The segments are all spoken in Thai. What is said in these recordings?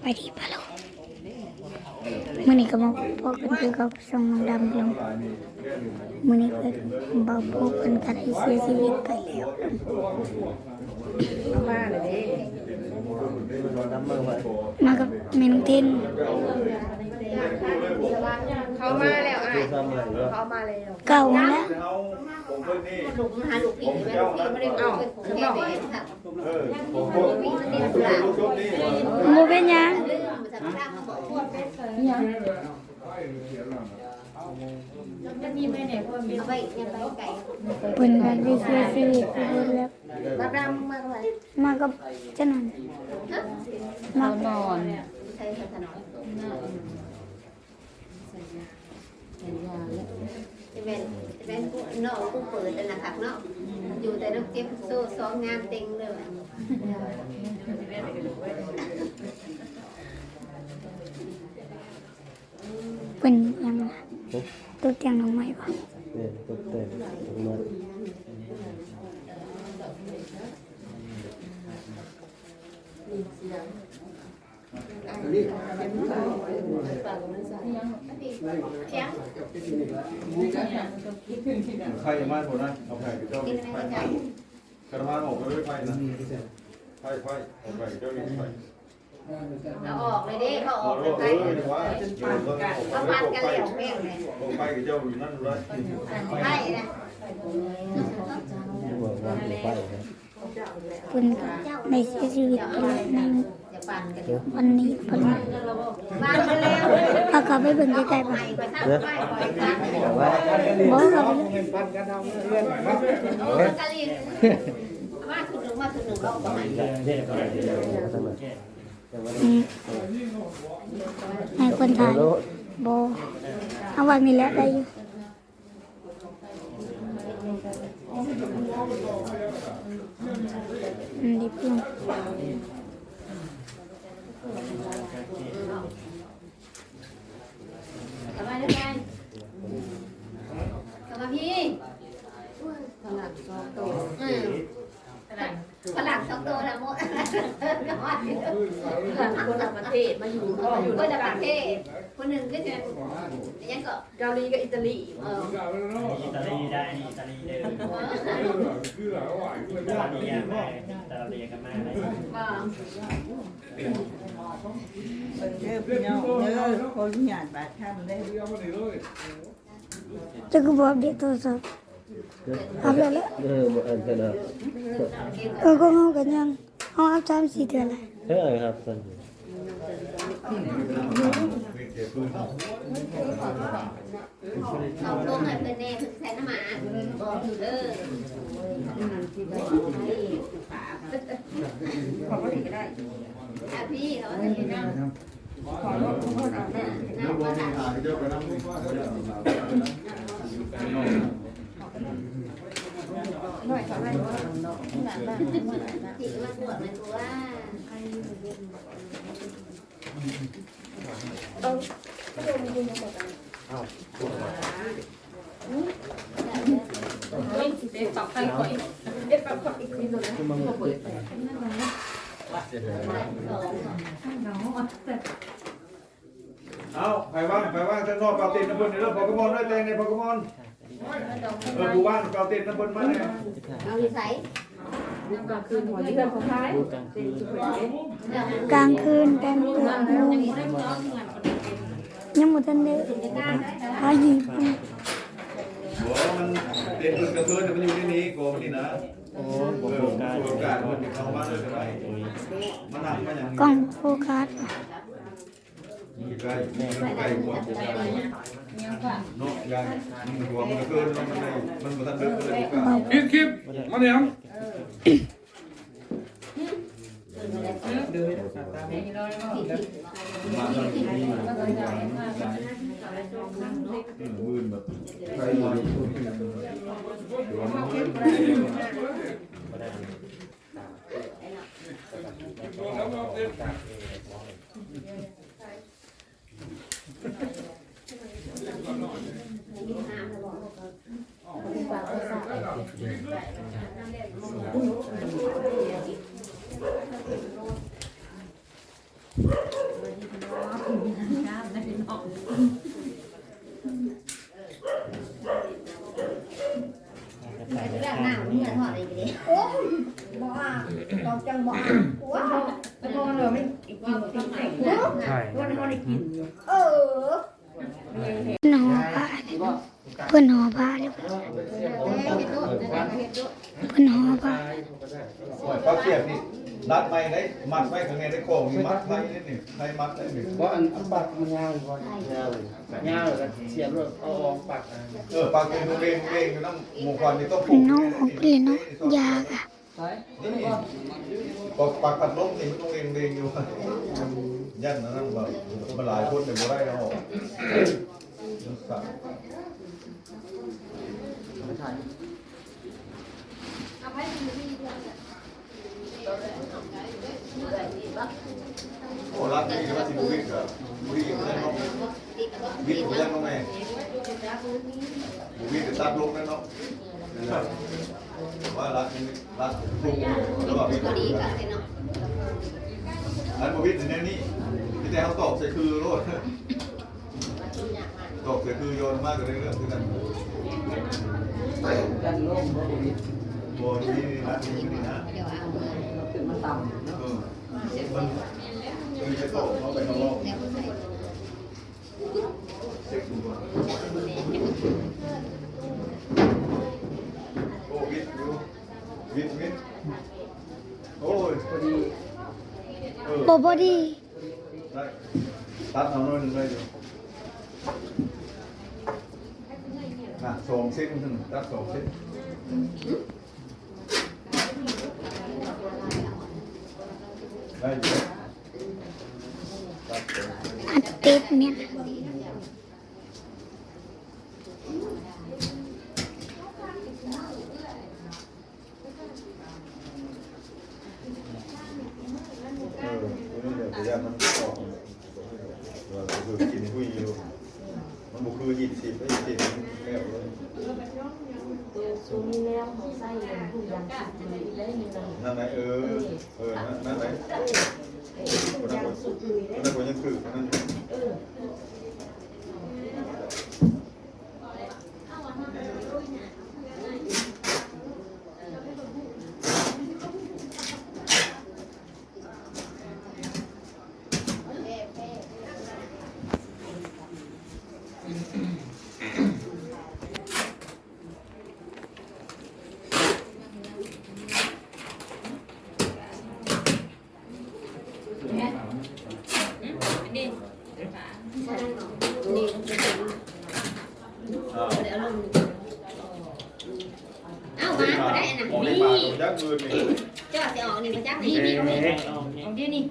ไปดีปะลูกมื่อนี้ก็มาพบกันคือกับช่องน้องดำลงมื่อนี้ก็เบาพบกันกันที่เสียชีวิตไปแล้วมาเลยดิมากับเมนุทินเขามาแล้วอะเขามาแล้วเก่าแล้ว ผมเพิ่นนี่ ลูกมาหาลูกพี่แม่ลูกพี่ไม่ได้เอาคือแม่แม่ค่ะเออผมเพิ่นลูกยกนี่โมเป็นหยังลืมจะมาทำมาบอกว่าจะมีแม่เนี่ยเพราะมีเอาไปยังไปไก่เป็นกันที่เสียชีวิตไปแล้วมาดำมาเท่าไหร่มากับเจ้านันมานอนใช้ถนน จะเป็นจะเป็นกูนอกกูเปิดนะครับเนาะอยู่แต่ลูกเจ็บโซ่สองงานเต็งเลยเป็นหยังนะตัวเตียงน้องใหม่ปะเนี่ยตกแต่งตรงนั้น ใครมาคนนั้นเอาไผ่เจ้าไผ่ไม่ได้กระมาออกไปด้วยไผ่นะไผ่ไผ่เอาไผ่เจ้านี่ไผ่เราออกเลยดิเขาออกเอไปเดี๋ยวว่าเอาเขาปันกันเหลวแม่เลยไปกับเจ้าอยู่นั่นเลยใช่นะบอกว่าอยู่ไปนะเป็นในชีวิตไปแล้วใน จะปันกันวันนี้เพิ่นบ้านมาแล้วเอากลับไปเบิ่งใกล้ๆปะไปทำไปไปทำแต่ว่าบอกกลับไปเลยโอ้กะลินมาถึงหนึ่งมาถึงหนึ่งเราก็ไม่ทำไมอืมให้คนถ่ายบอเอาไว้มีแล้วได้อยู่อืมดีพุ่ง ทำไมได้ไงทำไมพี่ฝรั่งสองตัวอืมฝรั่งสองตัวนะโมดคนละประเทศมาอยู่ก็อยู่ก็ด้วยจะกัปนระเทศคนหนึ่งก็จะยังก็เกาหลีกับอิตาลีเอออิตาลีได้นี่อิตาลีได้อิตาลีมาอิตาลีกันมาเลย ว่าเด้อพี่น้องเด้อคนหยาดบาดค่ำเด้อ จะกบอกเด็กโทรศัพท์อัพแล้วละเออบอกอันกันนเออก็เอกันยังเอาอัพสามสี่เดือนเลยเฮ้ยครับท่านเขาโตมาเป็นแน่คือใช้น้ำหมาบอกอยู่เด้อขอก็ดีก็ได้ อะพี่เขาจะเห็นนะขอรถขอรถนะนะว่าหลังจ้าไปนั่งหน่อยขอให้ว่าที่มาตรวจมันตัวว่าเด็กปรับไปก่อนเด็กปรับก่อนอีกทีนึงนะ เอาไปว่างไปว่างข้างนอกเปล่าติดน้ำเพิ่นในเรื่องโปเกมอนด้วยแตงในโปเกมอนเออกูว่างเปล่าติดน้ำเพิ่นมาเนี่ยเอาที่ใส่กลางคืนหัวที่เพื่อนของท้ายกลางคืนแต่เปิดมูยังหมดทันเด้หาหยิบ มันเด็กกระเทือนมันอยู่ที่นี้โกมันนี่นะโอ้เออโอกาสมันเข้ามาเลยก็ได้มันนั่งมาอย่างกล้องโฟกัสใกล้ใกล้หัวเนาะยังหัวมันกระเทือนมันไม่มันบ่ทันเดินเลยโอกาสคลิปคลิปมาเนี่ย ครับมาทางนี้มืนแบบใครมาอยู่ที่นั่นหัวมัน มืนเรื่องหน้าเมื่อทอดอะไรกันดิโอ้บอกว่าเราจังบอกว้าวแล้วก็เราไม่น้องไหนใช่ว่าเราได้กินเออเพิ่นอผ้าเลยเพิ่นหอผ้าเลยเฮ็ดโดดนะเฮ็ดโดดเพิ่นห่อผ้า รัดไม้ได้มัดไว้ข้างในได้โค้งนี่มัดไว้นี่นี่งไม้มัดได้หนี่งเพราะอันอันปักมันยาวอยู่ก่อนยาวเลยาวเลยเสียบรถเอาออกปักอะเออปากเป็นเรงเรงอยู่น้ำหมูควันนี่ต้องปลูกน้องของเพิ่นเลยเนาะยากอะนี่นี่ปากปากปัดล้มนี่มันต้องเรงเรงอยู่ยันนะนั่นแบบมันหลายคนแต่บ่ได้แล้วมันสั่นเอาไปที่นี่เพื่อน โอ้รักนี่ว่าสิบุวิทย์กับบุวิทย์เล่นน้อง ติดกับ วิทย์เล่นน้องแม่ บุวิทย์จะตัดลงนั่นเนาะว่ารักนี่รักปลูกแล้วก็วิทย์พอดีกันเนาะอันบุวิทย์เนี่ยนี่พี่แต่เขาตอกใส่คือโลดตอกใส่คือโยนมากกว่าเรื่องคือกันกันลมบ่ดีโบนี่นะนี่นี่นะเดี๋ยวเอาขึ้นมาต่ำเนาะเออมันคือจะตกเขาไปข้างนอกแล้วก็ใส่เช็คดูก่อนโอ้วิทย์ดูวิทย์วิทย์โอ้ย พอดี เออบ่บ่ดีได้ตัดเอาหน่อยหนึ่งเลยอยู่น่ะสองเส้นหนึ่งตัดสองเส้นได้อยู่ตัดสองเส้น อัดติดเนี่ย เออ วันนี้เดี๋ยามันออกว่าคือกินหุยอยู่มันบุคือยี่สิบไม่สิบแล้วเลยนั่นไหนเออเออนั่นไหนคนนั้นคนนั้นคนยังคือคนนั้นนี่นี่ อ้าว เดี๋ยวลง เอ้ามาบ่ได้น่ะออกในนี่ป่ายักษ์เงินนี่เจ้าสิออกนี่มาจักนี่นี่นี่เอาเดี๋ยวนี้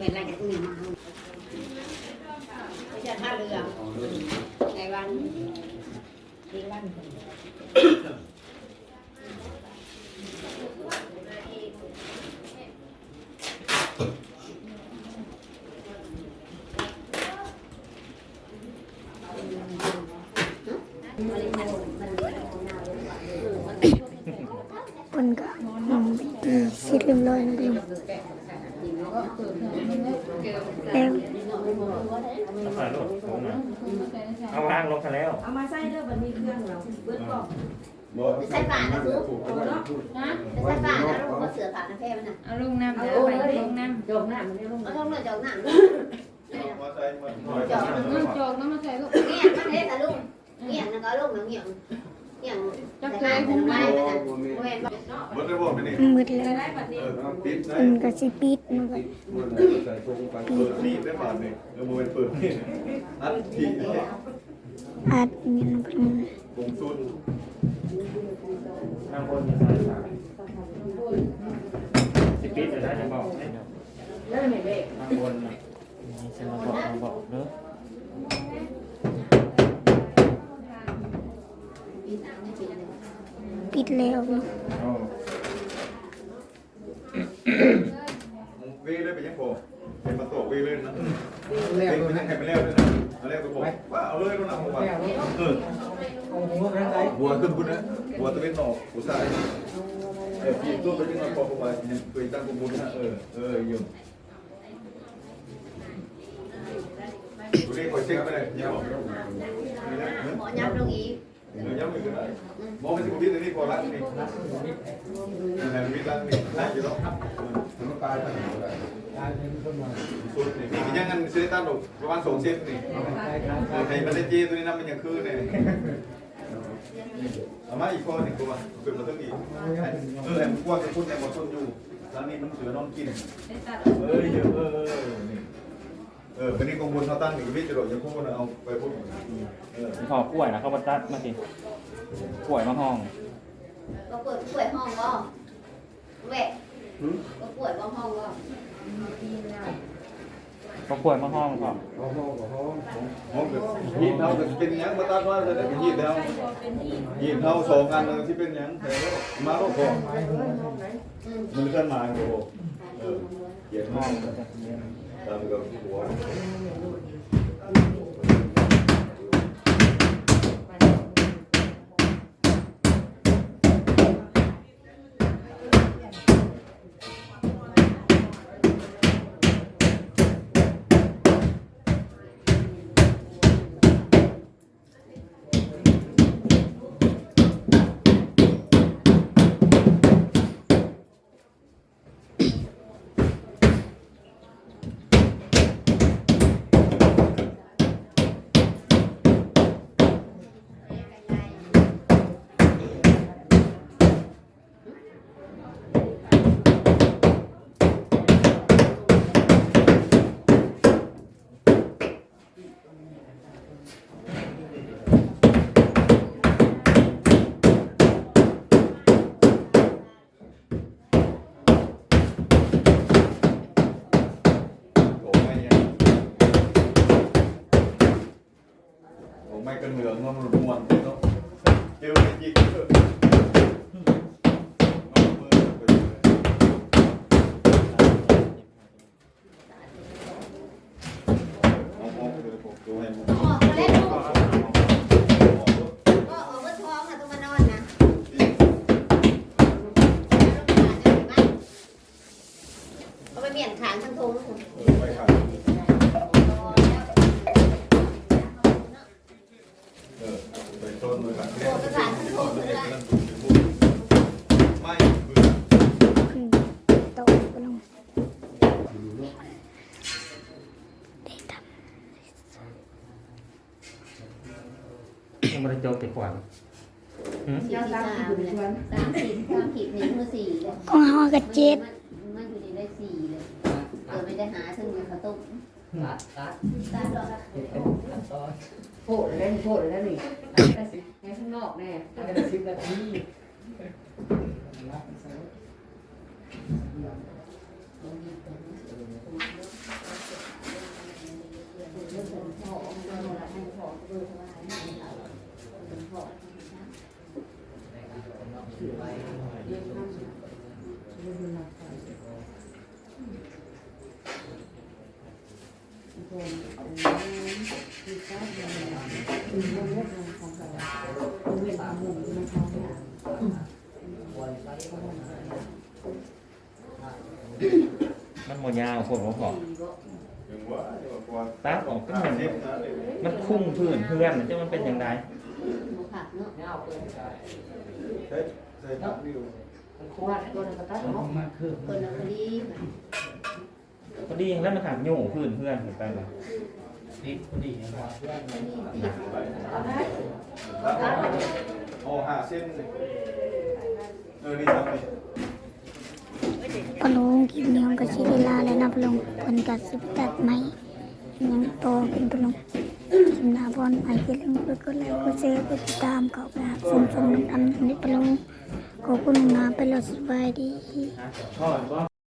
เป็นไรกันนี่มาไม่ใช่ท่าเรือในวันดีวันเพิ่นก็นำไปตี สิเรียบร้อยนะลุงแล้วถ่ายรูปเอาวางลงกันแล้วเอามาใส่เด้อบัดนี้เครื่องเราเบิดก่อนใส่ป่านะซุปถูกนะใส่ป่านะลูกมาเสือป่านะแพ้มันน่ะเอาลงน้ำเดี๋ยวไปลงน้ำจมน้ำมันเดี๋ยวลงเอาต้องเลยจอกหนังมาใส่มาจอกน้ำจอกน้ำมาใส่ลูกเงี้ยมันเล็กอะลูกเงี้ยนะก็ลูกนเงี้ย เงี้ยจะขายเป็นไม้เป็นอะไรเว้นบดได้บอกไปนี่มืดแล้วได้บัดนี้เออปิดได้เพิ่นก็สิปิดมันก็ใส่ตรงไปเปิดนี่ได้บาทนี่เออมือเปิดนี่อัดที่อัดเนี่ยนะเพิ่นกงสุดข้างบนจะใส่ฝาสิบปีจะได้จะบอกให้เริ่มเห็นเด็กข้างบนน่ะนี่ฉันมาบอกมาบอกเนอะ ปิด แล้วเนาะอ๋อเวเลยไปยังพอเป็นมาตกเวเลยนนะเวเป็นยังไงไปแล้วเลยนะเอาแล้วก็บอกว่าเอาเลยก็นำมาเออเอาหัวไปทางไหนหัวขึ้นพุ่นะหัวตะเวนออกหัวใส่เออปีตัวไปยังมาพอประมาณเคยตั้งกบุญนะเออเออยู่งดูนี่คอยเช็คไปเลยเนี่ยบอกหมอยับลงอีก ย้ำอีกก็ได้มองไปสิบวินาทีพอละนี่แหนวิลังนี่ได้อยู่แล้วถึงตายทันทีเลยสุดนี่นี่ยังงันเซตันดอกประมาณสองเซนนี่ไอ้มันได้จีตัวนี้น้ำมันยังคืนเนี่ยเอามาอีกคนหนึ่งตัวเป็นมาตั้งอีกเออแอมกลัวจะพูดแอมมาต้นอยู่แล้วนี่มันเสือนอนกินเอ้ยเยอะเออ เออนี่เออวันนี้กองบุญเขาตั้งอีกวิจิตรยังพูดเอาไปพูดเออขอกล้วยนะเขาบัตัดมาสิกล้วยมาห้องก็เปิดป่วยห้องก็แหวกก็ป่วยว่าห้องก็เขากล้วยมาห้องก่อนห้องเด็กยีนเท่าเป็นยังมาตัดว่าจะได้เป็นยีนเท่ายีนเท่าสองอันที่เป็นยังแต่มาโลกของมันขึ้นมาโอ้เออเหยียดห้ห้ออง งตามกับหัว โอ้ไม่ยังโอ้ไม่กันเหลืองมันรวนเนาะเจอไปยิงเถอะเอามือไปเอามองดูผมดูให้มึง ออกมาเล่นลูกก็ออกมาท้องอะต้องมานอนนะเอาไปเปลี่ยนขางทั้งทงคุณ ไปค่ะเออไปต้นมือหลังเนี่ยไม่มือ ขึ้นโตไปลงได้ท ยังไม่ได้โจกติดขวาน สี่สามเลยสามสี่สามขีดหนึ่งมือสี่เลยำของ เฮากับเจ็ดมันอยู่ในได้สี่เลยเออไม่ได้หาซึ่งมีข้าวต้มตัดตัดตามดอกละโผล่แล้วนี่โผล่แล้วนี่ในข้างนอกแน่เป็นสิบนาที มันหมดยาวผมก็พอยังว่าตัดออกก็เหมือนมันคุ้มพื้นเพื่อนจะมันเป็นอย่างไรผักเนาะไม่เอาเกินไปเฮ้ยใส่ทับดิววาดตัวนึงก็ตัดออกมากขึ้นคนละ พอดีพอดีแล้วมันขาดโย่พื้นเพื่อนเห็นไปไหมนี่พอดีนะครับเอาห้าเส้นเออนี่ทำนี่ปลงคลิปนี้ของกสิเวลาและนับลงคนกัดสิบตัดไหมยังโตขึ้นปลงคลิปหน้าบอลไปที่เรื่องกดไลค์กดแชร์กดติดตามเขาไปหาชมชมน้ำดำนี้ปลงขอบคุณนะไปแล้วสบายดีชอบว่า